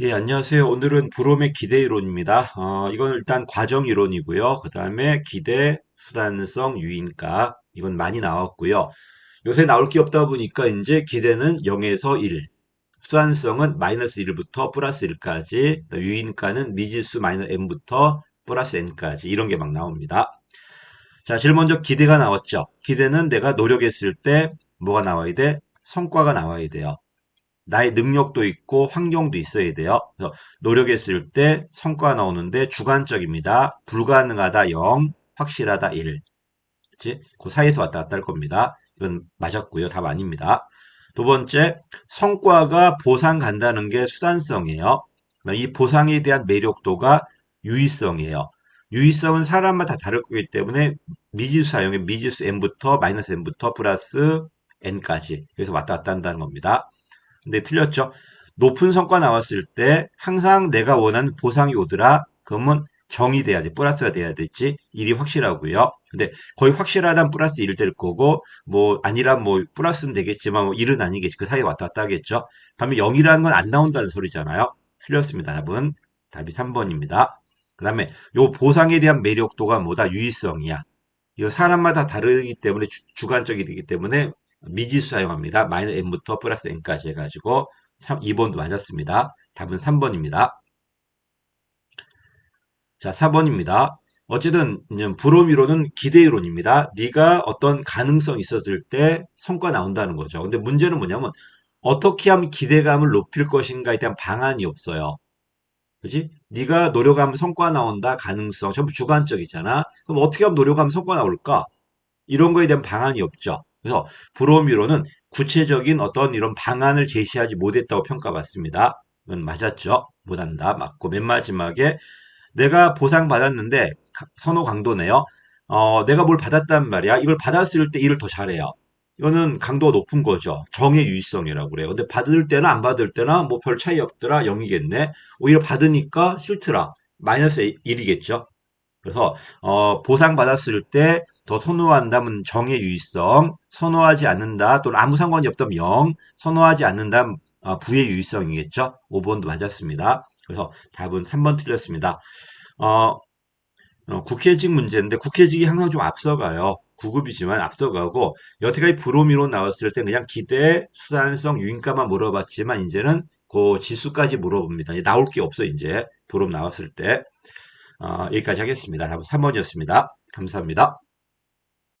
예, 안녕하세요. 오늘은 브롬의 기대 이론입니다. 어, 이건 일단 과정 이론이고요. 그 다음에 기대, 수단성, 유인가. 이건 많이 나왔고요. 요새 나올 게 없다 보니까 이제 기대는 0에서 1, 수단성은 마이너스 1부터 플러스 1까지, 유인가는 미지수 마이너스 n부터 플러스 n까지 이런 게 막 나옵니다. 자, 제일 먼저 기대가 나왔죠. 기대는 내가 노력했을 때 뭐가 나와야 돼? 성과가 나와야 돼요. 나의 능력도 있고 환경도 있어야 돼요. 그래서 노력했을 때 성과가 나오는데 주관적입니다. 불가능하다 0, 확실하다 1. 그치? 그 사이에서 왔다 갔다 할 겁니다. 이건 맞았고요. 답 아닙니다. 두 번째, 성과가 보상 간다는 게 수단성이에요. 이 보상에 대한 매력도가 유의성이에요. 유의성은 사람마다 다를 거기 때문에 미지수 사용해 미지수 n부터 마이너스 n부터 플러스 n까지 여기서 왔다 갔다 한다는 겁니다. 근데 틀렸죠. 높은 성과 나왔을 때 항상 내가 원하는 보상이 오더라. 그러면 정이 돼야지 플러스가 돼야 될지 일이 확실하고요. 근데 거의 확실하다면 플러스 1 될 거고 뭐 아니라 뭐 플러스는 되겠지만 뭐 1은 아니겠지. 그 사이에 왔다 갔다 하겠죠. 반면 0이라는 건 안 나온다는 소리잖아요. 틀렸습니다. 답은 답이 3번입니다. 그 다음에 요 보상에 대한 매력도가 뭐다? 유의성이야. 이거 사람마다 다르기 때문에 주, 관적이기 때문에 미지수 사용합니다. 마이너스 n부터 플러스 n까지 해가지고 3, 2번도 맞았습니다. 답은 3번입니다. 자, 4번입니다. 어쨌든 불오미로는 기대이론입니다. 네가 어떤 가능성 있었을 때 성과 나온다는 거죠. 근데 문제는 뭐냐면 어떻게 하면 기대감을 높일 것인가에 대한 방안이 없어요. 그지? 네가 노력하면 성과 나온다 가능성 전부 주관적이잖아. 그럼 어떻게 하면 노력하면 성과 나올까? 이런 거에 대한 방안이 없죠. 그래서 브로미로는 구체적인 어떤 이런 방안을 제시하지 못했다고 평가받습니다. 이건 맞았죠. 못한다. 맞고 맨 마지막에 내가 보상받았는데 선호 강도네요. 어, 내가 뭘 받았단 말이야. 이걸 받았을 때 일을 더 잘해요. 이거는 강도가 높은 거죠. 정의 유의성이라고 그래요. 근데 받을 때나 안 받을 때나 뭐 별 차이 없더라. 0이겠네. 오히려 받으니까 싫더라. 마이너스 1이겠죠. 그래서 어, 보상받았을 때 더 선호한다면 정의 유의성, 선호하지 않는다 또는 아무 상관이 없다면 0, 선호하지 않는다 어, 부의 유의성이겠죠. 5번도 맞았습니다. 그래서 답은 3번 틀렸습니다. 어, 어, 국회직 문제인데 국회직이 항상 좀 앞서가요. 9급이지만 앞서가고 여태까지 불호미로 나왔을 때 그냥 기대, 수단성, 유인가만 물어봤지만 이제는 그 지수까지 물어봅니다. 나올 게 없어 이제 불호 나왔을 때 어, 여기까지 하겠습니다. 답은 3번이었습니다. 감사합니다.